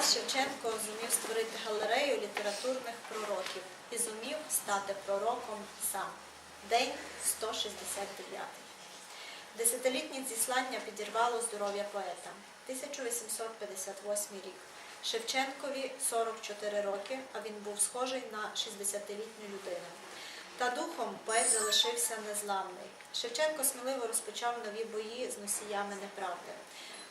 Тарас Шевченко зумів створити галерею літературних пророків і зумів стати пророком сам. День 169. Десятилітнє зіслання підірвало здоров'я поета. 1858 рік. Шевченкові 44 роки, а він був схожий на 60-літню людину. Та духом поет залишився незламний. Шевченко сміливо розпочав нові бої з носіями неправди.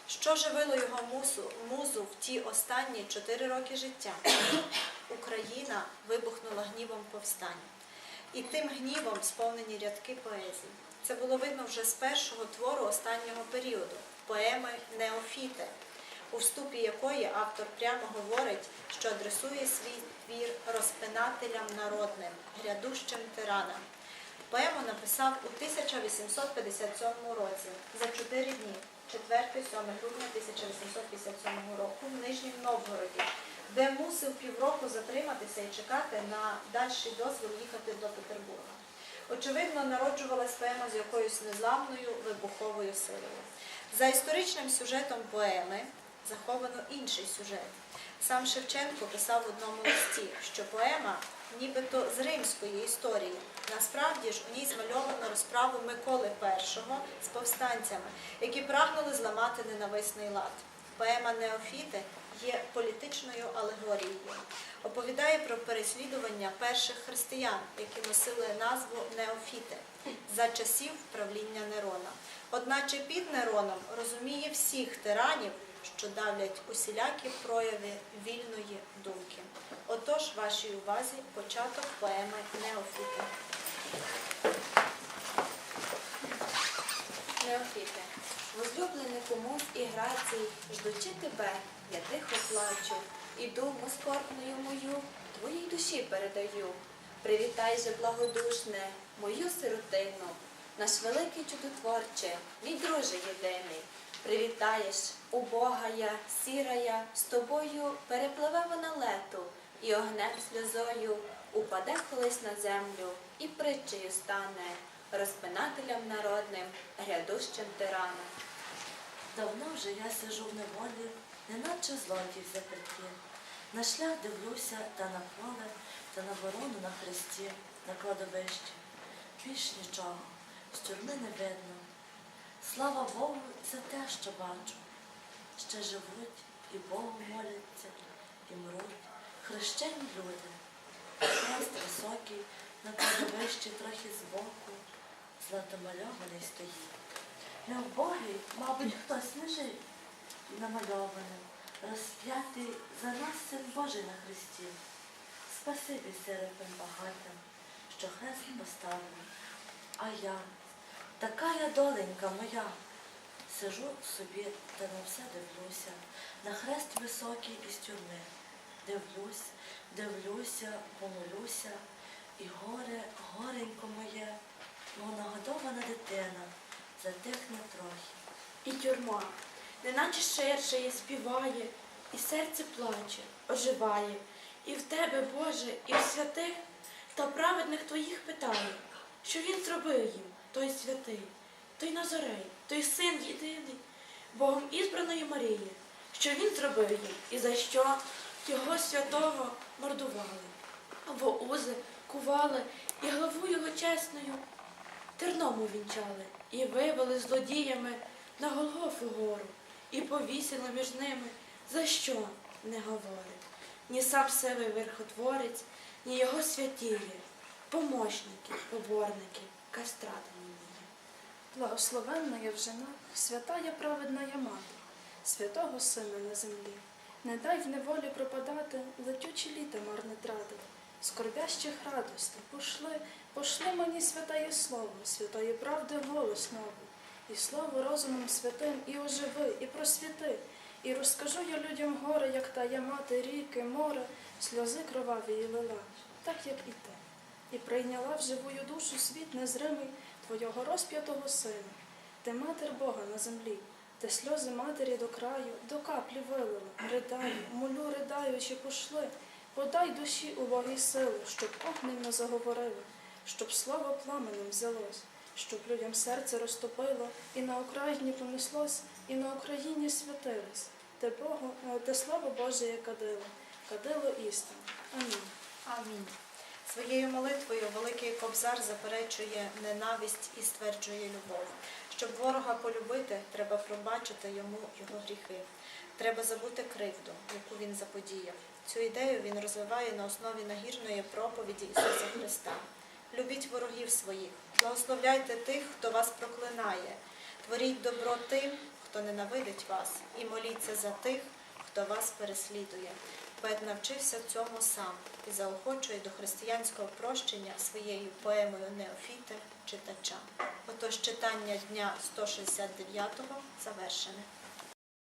Що живило його мусу, музу в ті останні чотири роки життя? Україна вибухнула гнівом повстань. І тим гнівом сповнені рядки поезії. Це було видно вже з першого твору останнього періоду поеми Неофіте, у вступі якої автор прямо говорить, що адресує свій твір розпинателям народним, грядущим тиранам. Поему написав у 1857 році за чотири дні, 4-7 грудня 1857 року в Нижнім Новгороді, де мусив півроку затриматися і чекати на дальший дозвіл їхати до Петербурга. Очевидно, народжувалась поема з якоюсь незламною вибуховою силою. За історичним сюжетом поеми заховано інший сюжет. Сам Шевченко писав в одному листі, що поема нібито з римської історії. Насправді ж у ній змальовано розправу Миколи І з повстанцями, які прагнули зламати ненависний лад. Поема Неофіти є політичною алегорією. Оповідає про переслідування перших християн, які носили назву Неофіти за часів правління Нерона. Одначе під Нероном розуміє всіх тиранів, що давлять усілякі прояви вільної думки. Отож, вашій увазі початок поеми Неофіти. Неофіте, возлюблений муз і грацій, ждучи тебе, я тихо плачу, і думу скорбною мою твоїй душі передаю. Привітай же, благодушне, мою сиротину, наш великий чудотворче, мій друже єдиний. Привітаєш, убога я, сіра я, з тобою перепливе вона лету, і огнем сльозою упаде колись на землю, і притчею стане розпинателям народним, грядущим тираном. Давно вже я сижу в неволі, неначе злодій в заперті. На шлях дивлюся та на поле, та на ворону на хресті, на кладовищі. Більш нічого, з тюрми не видно. Слава Богу за те, що бачу. Ще живуть і Богу моляться, хрещені люди. Хрест високий, на кладовищі трохи збоку, златомальований стоїть. Невбогий, мабуть, хтось лежить намальованим, розп'ятий за нас син Божий на хресті. Спасибі сиротам багатим, що хрест поставив. А я, така я доленька моя, сижу собі та на все дивлюся, на хрест високий із тюрми. Дивлюсь, дивлюся, помолюся, і горе, горенько моє, мов нагодована дитина, затихне трохи. І тюрма, неначе ширшає, співає, і серце плаче, оживає, і в тебе, Боже, і в святих та праведних твоїх питає, що він зробив їм, той святий, той Назарей, той син єдиний, Богом ізбраної Марії, що він зробив їм, і за що його святого мордували, або узи кували, і главу його чесною терном увінчали, і вивели злодіями на Голгофу гору, і повісили між ними, за що не говорить. Ні сам себе верхотворець, ні його святіє, помощники, поборники, кастратані мої. Благословенна я жена, святая праведна я мати, святого сина на землі. Не дай в неволі пропадати, летючі літа марне тратити, скорбящих радостей пошли, пошли мені святає слово, святої правди голос новий, і слово розумом святим, і оживи, і просвіти, і розкажу я людям горе, як та я мати, ріки, море, сльози кроваві і лила, так як і ти. І прийняла в живую душу світ незримий Твого розп'ятого сина. Ти матер Бога на землі, ти сльози матері до краю, до каплі вилила, ридаю, молю, ridaючи, пошли, подай душі убогій сили, щоб огнем не заговорили, щоб слово пламенем взялось, щоб людям серце розтопило, і на Україні понеслось, і на Україні святилось. Те Богу, е, те слово Боже є кадило, кадило істин. Амінь. Амінь. Своєю молитвою Великий Кобзар заперечує ненависть і стверджує любов. Щоб ворога полюбити, треба пробачити йому його гріхи. Треба забути кривду, яку він заподіяв. Цю ідею він розвиває на основі нагірної проповіді Ісуса Христа. Любіть ворогів своїх, благословляйте тих, хто вас проклинає, творіть добро тим, хто ненавидить вас, і моліться за тих, хто вас переслідує. Поет навчився цьому сам і заохочує до християнського прощення своєю поемою Неофіти читача. Отож читання дня 169 завершене.